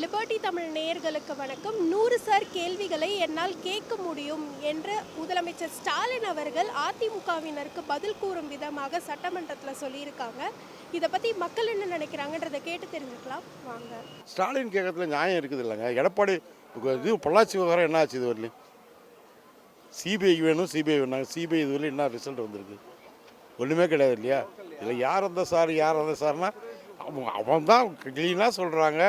Liberty Tamil நேயர்களுக்கு வணக்கம். நூறு சார் கேள்விகளை என்னால் கேட்க முடியும் என்று முதலமைச்சர் ஸ்டாலின் அவர்கள் அதிமுகவினருக்கு பதில் கூறும் விதமாக சட்டமன்றத்தில் சொல்லியிருக்காங்க. இதை பற்றி மக்கள் என்ன நினைக்கிறாங்கன்றதை கேட்டு தெரிஞ்சுக்கலாம். வாங்க. ஸ்டாலின் கேட்கறதுல நியாயம் இருக்குது இல்லைங்க. எடப்பாடி இது பொள்ளாச்சி விவகாரம் என்ன ஆச்சு இது வரலையும் சிபிஐ வேணும் சிபிஐ வேணாங்க சிபிஐ இது வரலையும் என்ன ரிசல்ட் வந்திருக்கு? ஒன்றுமே கிடையாது இல்லையா? இல்லை யார் அந்த சார் யார் அந்த சார்னா அவன் அவன் தான் க்ளீனாக சொல்கிறாங்க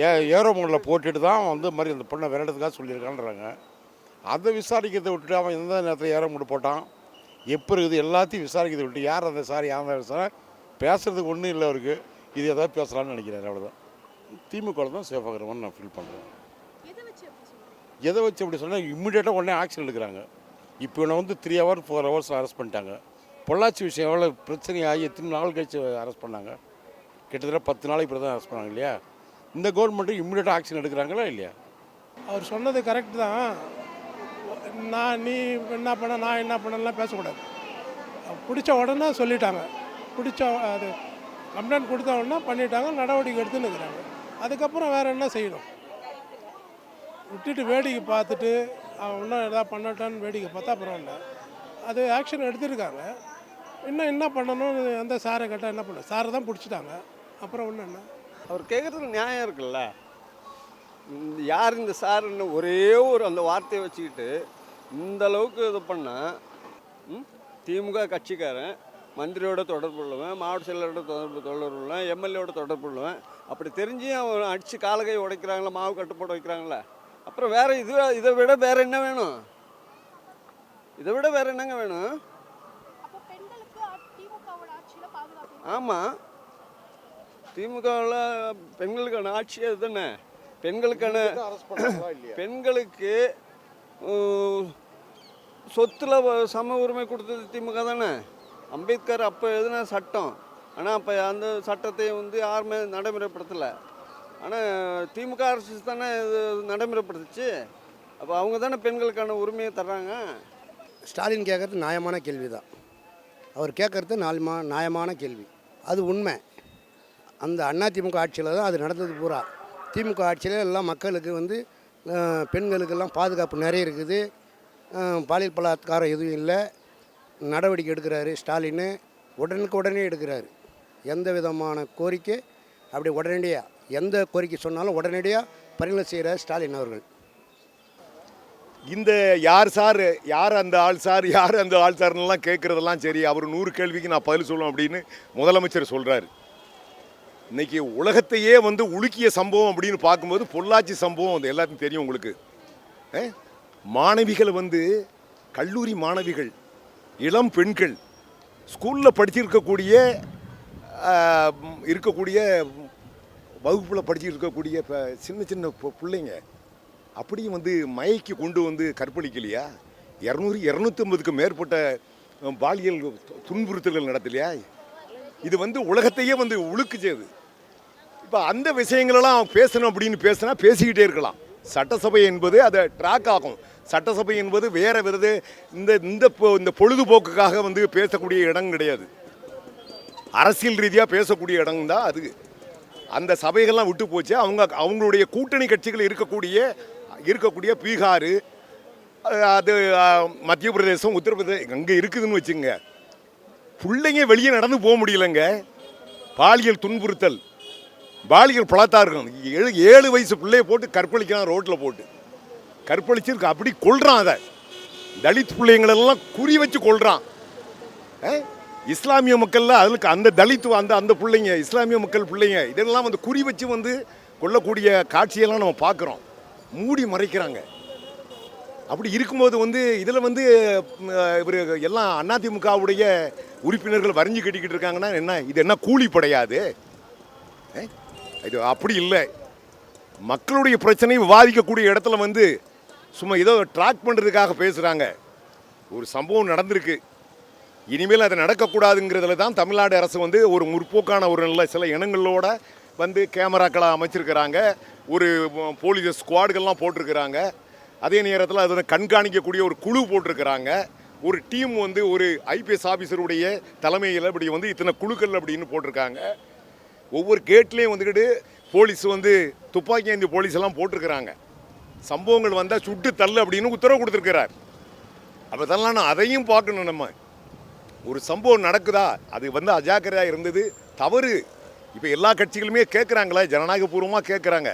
ஏ ஏரோ மோடில் போட்டுட்டு தான் வந்து மாதிரி அந்த பொண்ணை விரட்டதுக்காக சொல்லியிருக்கான்றாங்க. அதை விசாரிக்கிறதை விட்டுட்டு அவன் எந்த நேரத்தில் ஏரோ மோடு போட்டான்? எப்போ இருக்குது? எல்லாத்தையும் விசாரிக்கிறதை விட்டு யார் அந்த சார் யார் அந்த சார்? பேசுறதுக்கு ஒன்றும் இல்லை அவருக்கு. இது ஏதாவது பேசலாம்னு நினைக்கிறேன் அவ்வளோதான் திமுக தான் சேஃப் ஆகிறவன் நான் ஃபீல் பண்ணுறேன் எதை வச்சு அப்படி சொல்றீங்க? எதை வச்சு அப்படி சொன்னால் இம்மிடியேட்டாக உடனே ஆக்ஷன் எடுக்கிறாங்க. இப்போ இவனை வந்து three hour four hours arrest பண்ணிட்டாங்க. பொள்ளாச்சி விஷயம் எவ்வளோ பிரச்சனை ஆகி எத்தனை நாள் கழிச்சு அரெஸ்ட் பண்ணாங்க? கிட்டத்தட்ட பத்து நாளைக்கு பிறகு தான் அரெஸ்ட் பண்ணாங்க இல்லையா? இந்த கவர்மெண்ட்டு இம்மிடியேட்டாக ஆக்ஷன் எடுக்கிறாங்களா இல்லையா? அவர் சொன்னது கரெக்ட் தான். நான் நீ என்ன பண்ண நான் என்ன பண்ணலாம் பேசக்கூடாது. பிடிச்ச உடனே சொல்லிட்டாங்க. பிடிச்ச அது கம்ப்ளைண்ட் கொடுத்த உடனே பண்ணிட்டாங்க நடவடிக்கை எடுத்துன்னு இருக்கிறாங்க அதுக்கப்புறம் வேறு என்ன செய்யணும்? விட்டுட்டு வேடிக்கை பார்த்துட்டு அவன் இன்னும் எதாவது பண்ணட்டான்னு வேடிக்கை பார்த்தா பரவாயில்ல அது ஆக்ஷன் எடுத்திருக்காங்க. இன்னும் என்ன பண்ணணும் அந்த சாரை கேட்டால் என்ன பண்ண சாரை தான் பிடிச்சிட்டாங்க. அப்புறம் ஒன்றும் என்ன? அவர் கேட்குறதுக்கு நியாயம் இருக்குல்ல. இந்த யார் இந்த சாருன்னு ஒரே ஒரு அந்த வார்த்தையை வச்சுக்கிட்டு இந்த அளவுக்கு இது பண்ணால் திமுக கட்சிக்காரன் மந்திரியோட தொடர்பு உள்ளவன் மாவட்ட செயலரோட தொடர்பு தொடர்பு உள்ளவன் எம்எல்ஏவோட தொடர்பு உள்ளவன். அப்படி தெரிஞ்சு அவன் அடித்து காலகை உடைக்கிறாங்களா மாவு கட்டு போட்டு வைக்கிறாங்களா? அப்புறம் வேற இது இதை விட வேற என்ன வேணும்? இதை விட வேற என்னங்க வேணும். ஆமாம் திமுகவில் பெண்களுக்கான ஆட்சி அதுதானே? பெண்களுக்கான அரெஸ்ட் பண்ணாங்களா இல்லையா? பெண்களுக்கு சொத்துல சம உரிமை கொடுத்தது திமுக தானே? அம்பேத்கர் அப்போ எதுனா சட்டம். ஆனால் அப்போ அந்த சட்டத்தை வந்து யாருமே நடைமுறைப்படுத்தலை. ஆனால் திமுக அரசு தானே இது நடைமுறைப்படுத்துச்சு? அப்போ அவங்க தானே பெண்களுக்கான உரிமையை தர்றாங்க? ஸ்டாலின் கேட்குறது நியாயமான கேள்வி தான் அவர் கேட்குறது நாலுமா நியாயமான கேள்வி. அது உண்மை. அந்த அண்ணா திமுக ஆட்சியில் தான் அது நடந்தது பூரா. திமுக ஆட்சியில் எல்லாம் மக்களுக்கு வந்து பெண்களுக்கெல்லாம் பாதுகாப்பு நிறைய இருக்குது. பாலியல் பலாத்காரம் எதுவும் இல்லை. நடவடிக்கை எடுக்கிறாரு ஸ்டாலின். உடனுக்கு உடனே எடுக்கிறாரு. எந்த விதமான கோரிக்கை? அப்படி உடனடியாக எந்த கோரிக்கை சொன்னாலும் உடனடியாக பரிந்துரை செய்கிறார் ஸ்டாலின் அவர்கள். இந்த யார் சார் யார் அந்த ஆள் சார் யார் அந்த ஆள் சார்னுலாம் கேட்குறதெல்லாம் சரி. அவர் நூறு கேள்விக்கு நான் பதில் சொல்லுவேன் அப்படின்னு முதலமைச்சர் சொல்கிறாரு இன்னைக்கு உலகத்தையே வந்து உலுக்கிய சம்பவம் அப்படின்னு பார்க்கும்போது பொள்ளாச்சி சம்பவம் அது எல்லாத்தையும் தெரியும் உங்களுக்கு. மாணவிகள் வந்து கல்லூரி மாணவிகள் இளம் பெண்கள் ஸ்கூலில் படிச்சிருக்கக்கூடிய இருக்கக்கூடிய வகுப்பில் படிச்சிருக்கக்கூடிய இப்போ சின்ன சின்ன பிள்ளைங்க அப்படியும் வந்து மயக்கி கொண்டு வந்து கற்பழிக்கலையா? இரநூறு இரநூத்தம்பதுக்கு மேற்பட்ட பாலியல் து- துன்புறுத்தல்கள் நடத்தலையா? இது வந்து உலகத்தையே வந்து உழுக்குச்சது. இப்போ அந்த விஷயங்களெல்லாம் அவன் பேசணும் அப்படின்னு பேசினா பேசிக்கிட்டே இருக்கலாம். சட்டசபை என்பது அதை ட்ராக் ஆகும். சட்டசபை என்பது வேற விருது இந்த இந்த இந்த பொழுதுபோக்குக்காக வந்து பேசக்கூடிய இடம் கிடையாது. அரசியல் ரீதியாக பேசக்கூடிய இடம் தான் அது. அந்த சபைகள்லாம் விட்டு போச்சு. அவங்க அவங்களுடைய கூட்டணி கட்சிகள் இருக்கக்கூடிய இருக்கக்கூடிய பீகார் அது மத்திய பிரதேசம் உத்தரப்பிரதேசம் அங்கே இருக்குதுன்னு வச்சுங்க பிள்ளைங்க வெளியே நடந்து போக முடியலங்க. பாலியல் துன்புறுத்தல். பாலியல் பலாத்தாருக்கும் ஏழு ஏழு வயசு பிள்ளைய போட்டு கற்பழிக்கிறான் ரோட்டில் போட்டு. கற்பழிச்சிருக்கு அப்படி கொள்றான் அதை தலித் பிள்ளைங்களெல்லாம் குறி வச்சு கொள்றான் இஸ்லாமிய மக்கள்ல அதுக்கு அந்த தலித் அந்த அந்த பிள்ளைங்க இஸ்லாமிய மக்கள் பிள்ளைங்க இதெல்லாம் வந்து குறி வச்சு வந்து கொல்லக்கூடிய காட்சியெல்லாம் நம்ம பார்க்குறோம். மூடி மறைக்கிறாங்க. அப்படி இருக்கும்போது வந்து இதில் வந்து இவர் எல்லாம் அதிமுகவுடைய உறுப்பினர்கள் வரைஞ்சு கட்டிக்கிட்டு இருக்காங்கன்னா என்ன இது என்ன கூலி படையாது? இது அப்படி இல்லை. மக்களுடைய பிரச்சனையை விவாதிக்கக்கூடிய இடத்துல வந்து சும்மா ஏதோ ட்ராக் பண்ணுறதுக்காக பேசுகிறாங்க ஒரு சம்பவம் நடந்திருக்கு. இனிமேல் அது நடக்கக்கூடாதுங்கிறதுல தான் தமிழ்நாடு அரசு வந்து ஒரு முற்போக்கான ஒரு நல்ல சில இனங்களோட வந்து கேமராக்களை அமைச்சிருக்கிறாங்க. ஒரு போலீஸ் ஸ்குவாடுகள்லாம் போட்டிருக்கிறாங்க. அதே நேரத்தில் அதை கண்காணிக்கக்கூடிய ஒரு குழு போட்டிருக்கிறாங்க. ஒரு டீம் வந்து ஒரு ஐபிஎஸ் ஆஃபீஸருடைய தலைமையில் இப்படி வந்து இத்தனை குழுக்கள் அப்படின்னு போட்டிருக்காங்க. ஒவ்வொரு கேட்லேயும் வந்துக்கிட்டு போலீஸ் வந்து துப்பாக்கி ஏந்தி போலீஸ் எல்லாம் போட்டிருக்கிறாங்க. சம்பவங்கள் வந்தால் சுட்டு தள்ளு அப்படின்னு உத்தரவு கொடுத்துருக்கிறார். அப்போ தான் நான் அதையும் பார்க்கணும் நம்ம. ஒரு சம்பவம் நடக்குதா? அது வந்து அஜாக்கிரதையாக இருந்தது. தவறு. இப்போ எல்லா கட்சிகளுமே கேட்குறாங்களா ஜனநாயகபூர்வமாக கேட்குறாங்க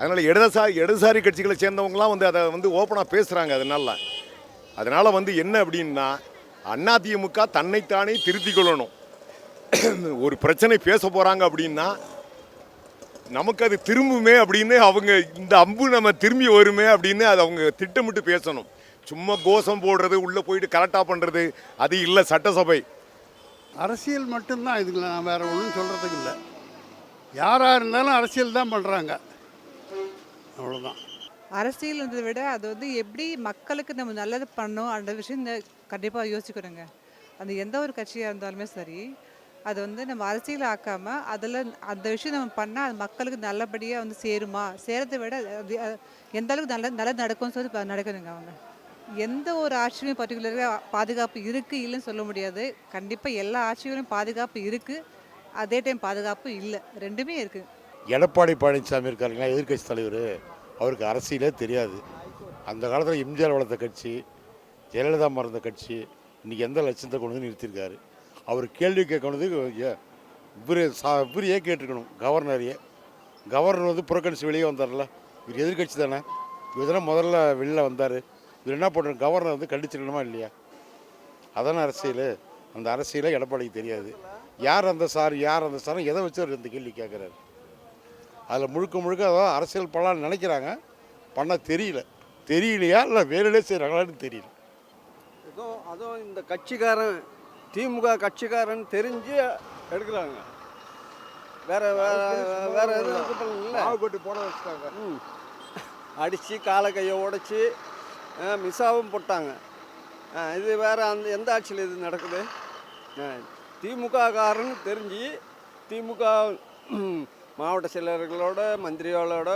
அதனால் இடதுசாரி இடதுசாரி கட்சிகளை சேர்ந்தவங்களாம் வந்து அதை வந்து ஓப்பனாக பேசுகிறாங்க அதனால. அதனால் வந்து என்ன அப்படின்னா அதிமுக தன்னைத்தானே திருத்திக் கொள்ளணும். ஒரு பிரச்சனை பேச போகிறாங்க அப்படின்னா நமக்கு அது திரும்புமே அப்படின்னு அவங்க இந்த அம்பு நம்ம திரும்பி வருமே அப்படின்னு அது அவங்க திட்டமிட்டு பேசணும். சும்மா கோஷம் போடுறது உள்ளே போயிட்டு கரெக்டாக பண்ணுறது அது இல்லை சட்டசபை. அரசியல் மட்டும்தான் இதுக்கு நான் வேறு ஒன்றும் சொல்கிறதுக்கு இல்லை. யாராக இருந்தாலும் அரசியல் தான் பண்ணுறாங்க அவ்வளோதான் அரசியல்ன்றதை விட அது வந்து எப்படி மக்களுக்கு நம்ம நல்லது பண்ணணும் அந்த விஷயம் கண்டிப்பாக யோசிக்கணுங்க. அந்த எந்த ஒரு கட்சியாக இருந்தாலுமே சரி அது வந்து நம்ம அரசியல் ஆக்காமல் அதில் அந்த விஷயம் நம்ம பண்ணால் அது மக்களுக்கு நல்லபடியாக வந்து சேருமா? சேரத்தை விட அது எந்த அளவுக்கு நல்ல நல்லது நடக்கும்னு சொல்லி நடக்கணுங்க அவங்க. எந்த ஒரு ஆட்சியுமே பர்டிகுலராக பாதுகாப்பு இருக்குது இல்லைன்னு சொல்ல முடியாது. கண்டிப்பாக எல்லா ஆட்சிகளையும் பாதுகாப்பு இருக்குது அதே டைம் பாதுகாப்பு இல்லை. ரெண்டுமே இருக்குது எடப்பாடி பழனிசாமி இருக்காருங்களா? எதிர்க்கட்சி தலைவர். அவருக்கு அரசியலே தெரியாது. அந்த காலத்தில் எம்ஜிஆர் வளர்த்த கட்சி ஜெயலலிதா மறந்த கட்சி இன்றைக்கி எந்த லட்சத்தை கொண்டு வந்து நிறுத்தியிருக்காரு? அவர் கேள்வி கேட்கணுது இவர் சா இவரையே கேட்டிருக்கணும் கவர்னரையே. கவர்னர் வந்து புறக்கணிச்சு வெளியே வந்தார்ல. இவர் எதிர்கட்சி தானே. இவர் தானே முதல்ல வெளியில் வந்தார். இவர் என்ன பண்ணுற கவர்னர் வந்து கண்டிச்சிருக்கணுமா இல்லையா? அதானே அரசியல். அந்த அரசியலே எடப்பாடிக்கு தெரியாது. யார் அந்த சார் யார் அந்த சார் எதை வச்சு அவர் இந்த கேள்வி கேட்குறாரு? அதில் முழுக்க முழுக்க அதான் அரசியல் பண்ணலாம்னு நினைக்கிறாங்க. பண்ண தெரியல. தெரியலையா இல்லை வேலையிலே செய்கிறாங்களான்னு தெரியல. ஏதோ அதுவும் இந்த கட்சிக்காரன் திமுக கட்சிக்காரன் தெரிஞ்சு எடுக்கிறாங்க. வேற வேற வேற எதுவும் இல்லை கொட்டி போட வச்சுட்டாங்க. ம். அடித்து காலை கையை உடச்சி மிஸ்ஸாவும் போட்டாங்க. இது வேற அந்த எந்த ஆட்சியில் இது நடக்குது? திமுக காரன்னு தெரிஞ்சு திமுக மாவட்ட செயலர்களோட மந்திரிகளோட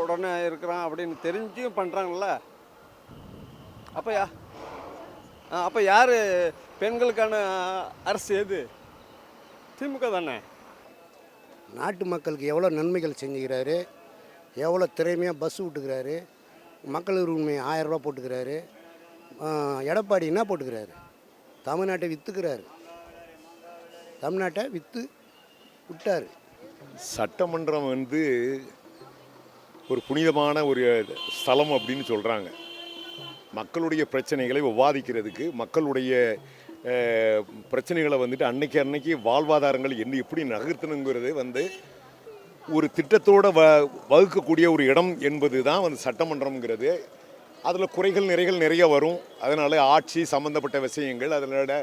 உடனே இருக்கிறான் அப்படின்னு தெரிஞ்சும் பண்ணுறாங்கல்ல அப்போ யா அப்போ யார்? பெண்களுக்கான அரசு எது? திமுக தானே? நாட்டு மக்களுக்கு எவ்வளோ நன்மைகள் செஞ்சுக்கிறாரு எவ்வளோ திறமையாக பஸ் விட்டுக்கிறாரு மக்கள் உரிமை ஆயிரம் போட்டுக்கிறாரு எடப்பாடி என்ன போட்டுக்கிறாரு? தமிழ்நாட்டை விற்றுக்கிறாரு தமிழ்நாட்டை விற்று விட்டார். சட்டமன்றம் வந்து ஒரு புனிதமான ஒரு ஸ்தலம் அப்படின்னு சொல்கிறாங்க மக்களுடைய பிரச்சனைகளை விவாதிக்கிறதுக்கு மக்களுடைய பிரச்சனைகளை வந்துட்டு அன்னைக்கு அன்னைக்கு வாழ்வாதாரங்கள் என்ன எப்படி நகர்த்தணுங்கிறது வந்து ஒரு திட்டத்தோடு வ வகுக்கக்கூடிய ஒரு இடம் என்பது தான் வந்து சட்டமன்றம்ங்கிறது. அதில் குறைகள் நிறைகள் நிறைய வரும். அதனால் ஆட்சி சம்மந்தப்பட்ட விஷயங்கள் அதனோட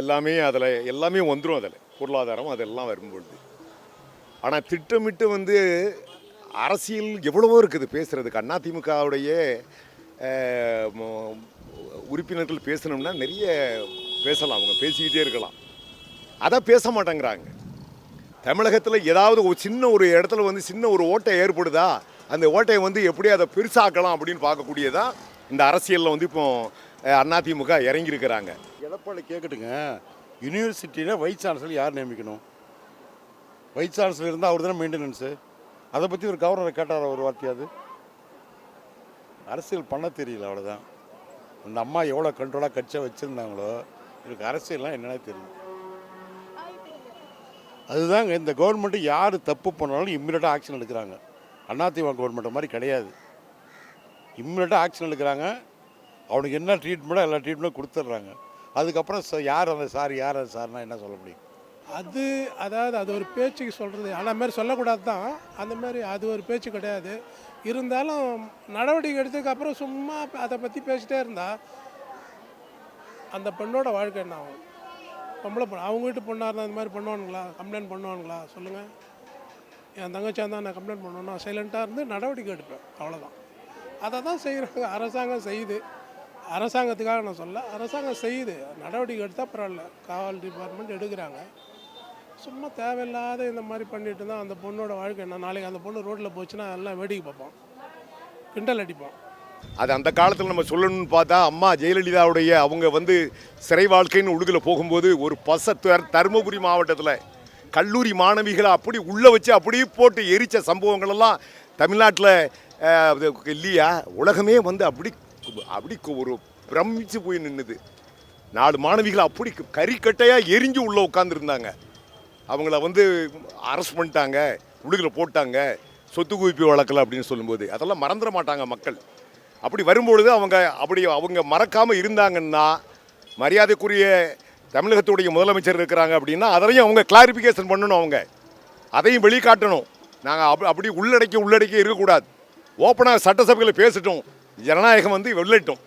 எல்லாமே அதில் எல்லாமே வந்துடும் அதில். பொருளாதாரம் அதெல்லாம் வரும்பொழுது. ஆனால் திட்டமிட்டு வந்து அரசியல் எவ்வளவோ இருக்குது பேசுகிறதுக்கு அண்ணா திமுகவுடைய உறுப்பினர்கள் பேசணும்னா நிறைய பேசலாம். அவங்க பேசிக்கிட்டே இருக்கலாம். அதை பேச மாட்டேங்கிறாங்க. தமிழகத்தில் ஏதாவது ஒரு சின்ன ஒரு இடத்துல வந்து சின்ன ஒரு ஓட்டை ஏற்படுதா? அந்த ஓட்டையை வந்து எப்படி அதை பெருசாக்கலாம் அப்படின்னு பார்க்கக்கூடியதா இந்த அரசியலில் வந்து இப்போ அதிமுக இறங்கியிருக்கிறாங்க. எடப்பாடி கேட்கட்டுங்க யூனிவர்சிட்டியில் வைஸ் சான்சலர் யார் நியமிக்கணும்? வைஸ் சான்சலர் இருந்தால் அவர் தானே மெயின்டெனன்ஸு அதை பற்றி ஒரு கவர்னரை கேட்டார் ஒரு வார்த்தையாது அரசியல் பண்ண தெரியல அவ்வளோதான் அந்த அம்மா எவ்வளோ கண்ட்ரோலாக கட்சியாக வச்சுருந்தாங்களோ எனக்கு அரசியல்லாம் என்னன்னே தெரியும் அதுதாங்க இந்த கவர்மெண்ட்டு யார் தப்பு பண்ணாலும் இம்மிடியட்டாக ஆக்ஷன் எடுக்கிறாங்க. அதிமுக கவர்மெண்ட் மாதிரி கிடையாது. இம்மிடியட்டாக ஆக்ஷன் எடுக்கிறாங்க. அவனுக்கு என்ன ட்ரீட்மெண்ட்டோ எல்லா ட்ரீட்மெண்ட்டும் கொடுத்துட்றாங்க. அதுக்கப்புறம் ச- யார் அந்த சார் யார் அந்த சார்னால் என்ன சொல்ல முடியும்? அது அதாவது அது ஒரு பேச்சுக்கு சொல்கிறது ஆனால் மாதிரி சொல்லக்கூடாது தான் அந்த மாதிரி அது ஒரு பேச்சு கிடையாது. இருந்தாலும் நடவடிக்கை எடுத்ததுக்கப்புறம் சும்மா அதை பற்றி பேசிட்டே இருந்தால் அந்த பெண்ணோட வாழ்க்கை என்ன ஆகும்? பொம்பளை பொண்ணு அவங்க வீட்டு பொண்ணாக இருந்தால் இந்த மாதிரி பண்ணுவானுங்களா? கம்ப்ளைண்ட் பண்ணுவானுங்களா? சொல்லுங்கள் என் தங்கச்சியாக இருந்தால் நான் கம்ப்ளைண்ட் பண்ணணும்னா சைலண்ட்டாக இருந்து நடவடிக்கை எடுப்பேன். அவ்வளோதான் அதை தான் செய்கிறாங்க அரசாங்கம் செய்யுது. அரசாங்கத்துக்காக நான் சொல்ல அரசாங்கம் செய்யுது. நடவடிக்கை எடுத்தால் பரவாயில்ல. காவல் டிபார்ட்மெண்ட் எடுக்கிறாங்க. சும்மா தேவையில்லாத இந்த மாதிரி பண்ணிட்டு தான் அந்த பொண்ணோட வாழ்க்கை என்ன? நாளைக்கு அந்த பொண்ணு ரோட்டில் போச்சுன்னா எல்லாம் வேடிக்கை பார்ப்போம். கிண்டல் அடிப்போம். அது அந்த காலத்தில் நம்ம சொல்லணும்னு பார்த்தா அம்மா ஜெயலலிதாவுடைய அவங்க வந்து சிறை வாழ்க்கைன்னு ஒழுகில் போகும்போது ஒரு பச தருமபுரி மாவட்டத்தில் கல்லூரி மாணவிகளை அப்படி உள்ளே வச்சு அப்படியே போட்டு எரித்த சம்பவங்களெல்லாம் தமிழ்நாட்டில் இல்லையா? உலகமே வந்து அப்படி அப்படி ஒரு பிரமிச்சு போய் நின்றுது நாலு மாணவிகள் அப்படி கறிக்கட்டையாக எரிஞ்சு உள்ளே உட்காந்துருந்தாங்க அவங்கள வந்து அரெஸ்ட் பண்ணிட்டாங்க உடுகில் போட்டாங்க சொத்து குவிப்பு வழக்கில் அப்படின்னு சொல்லும்போது அதெல்லாம் மறந்துட மாட்டாங்க மக்கள். அப்படி வரும்பொழுது அவங்க அப்படி அவங்க மறக்காமல் இருந்தாங்கன்னா மரியாதைக்குரிய தமிழகத்துடைய முதலமைச்சர் இருக்கிறாங்க அப்படின்னா அதையும் அவங்க கிளாரிஃபிகேஷன் பண்ணணும் அவங்க. அதையும் வெளிக்காட்டணும். நாங்கள் அப்படி அப்படி உள்ளடக்கி உள்ளடக்கி இருக்கக்கூடாது. ஓப்பனாக சட்டசபையில் பேசிட்டோம். ஜனநாயகம் வந்து வெள்ளட்டும்